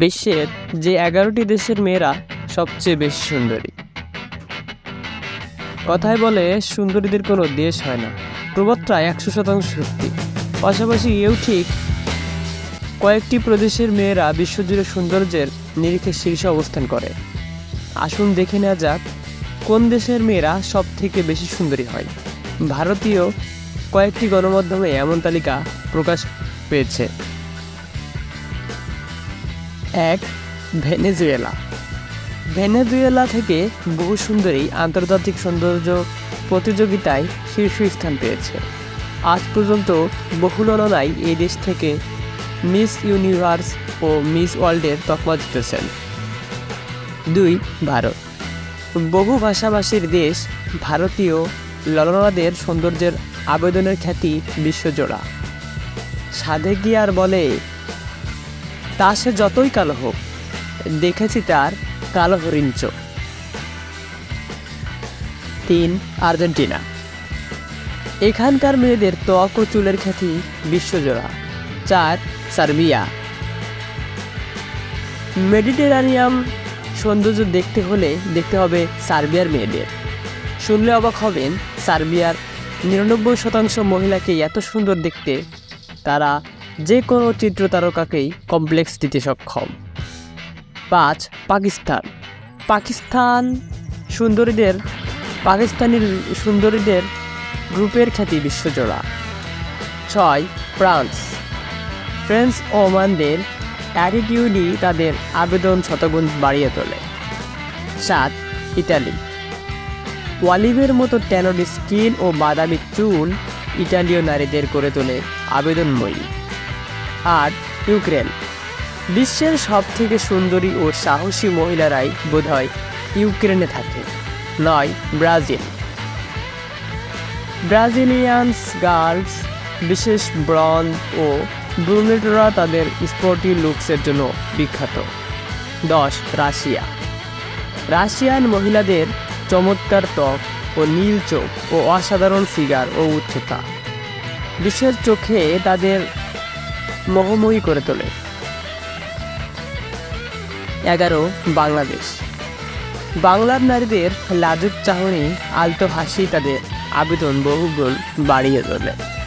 বিশ্বের যে এগারোটি দেশের মেয়েরা সবচেয়ে বেশি সুন্দরী। কথায় বলে, সুন্দরীদের কোনো দেশ হয় না। প্রবাদটা একশো শতাংশ সত্যি। পাশাপাশি এও ঠিক কয়েকটি প্রদেশের মেয়েরা বিশ্বজুড়ে সৌন্দর্যের নিরিখে শীর্ষে অবস্থান করে। আসুন দেখে নেওয়া যাক, কোন দেশের মেয়েরা সব থেকে বেশি সুন্দরী হয়? ভারতীয় কয়েকটি গণমাধ্যমে এমন তালিকা প্রকাশ পেয়েছে। এক ভেনেজুয়েলা। ভেনেজুয়েলা থেকে বহু সুন্দরী আন্তর্জাতিক সৌন্দর্য প্রতিযোগিতায় শীর্ষস্থান পেয়েছে। আজ পর্যন্ত বহু ললনাই এই দেশ থেকে মিস ইউনিভার্স ও মিস ওয়ার্ল্ডের তকমা জিতেছেন। দুই, ভারত। বহু ভাষাভাষীর দেশ ভারতীয় ললনাদের সৌন্দর্যের আবেদনের খ্যাতি বিশ্বজোড়া। সাধে আর বলে তা সে যতই কালো হোক, দেখেছি তার কালো হরিণ চোখ। তিন, আর্জেন্টিনা। এখানকার মেয়েদের ত্বক ও চুলের খ্যাতি বিশ্বজোড়া। চার, সার্বিয়া। মেডিটেরানিয়াম সৌন্দর্য দেখতে হলে দেখতে হবে সার্বিয়ার মেয়েদের। শুনলে অবাক হবেন, সার্বিয়ার নিরানব্বই শতাংশ মহিলাকে এত সুন্দর দেখতে তারা যে কোনো চিত্র তারকাকেই কমপ্লেক্স দিতে সক্ষম। পাঁচ, পাকিস্তান। পাকিস্তান সুন্দরীদের, পাকিস্তানি সুন্দরীদের গ্রুপের খ্যাতি বিশ্বজোড়া। ছয়, ফ্রান্স। ফ্রেন্স ওমানদের অ্যাটিটিউডই তাদের আবেদন শতগুণ বাড়িয়ে তোলে। সাত ইটালি ওয়ালিভের মতো ট্যানোড স্কিন ও বাদামি চুল ইটালীয় নারীদের করে তোলে আবেদনময়ী। আর ইউক্রেন। বিশ্বের সব থেকে সুন্দরী ও সাহসী মহিলারাই বোধহয় ইউক্রেনে থাকে, নয় ব্রাজিল। ব্রাজিলিয়ানস গার্লস, বিশেষ ব্রন ও ব্রুনেটরা তাদের স্পোর্টি লুকসের জন্য বিখ্যাত। দশ, রাশিয়া। রাশিয়ান মহিলাদের চমৎকার ত্বক ও নীল চোখ ও অসাধারণ ফিগার ও উচ্চতা। বিশ্বের চোখে তাদের মোহময়ী করে তোলে। এগারো, বাংলাদেশ। বাংলার নারীদের লাজুক চাহনি, আলতো হাসি তাদের আবেদন, বহুগুণ বাড়িয়ে তোলে।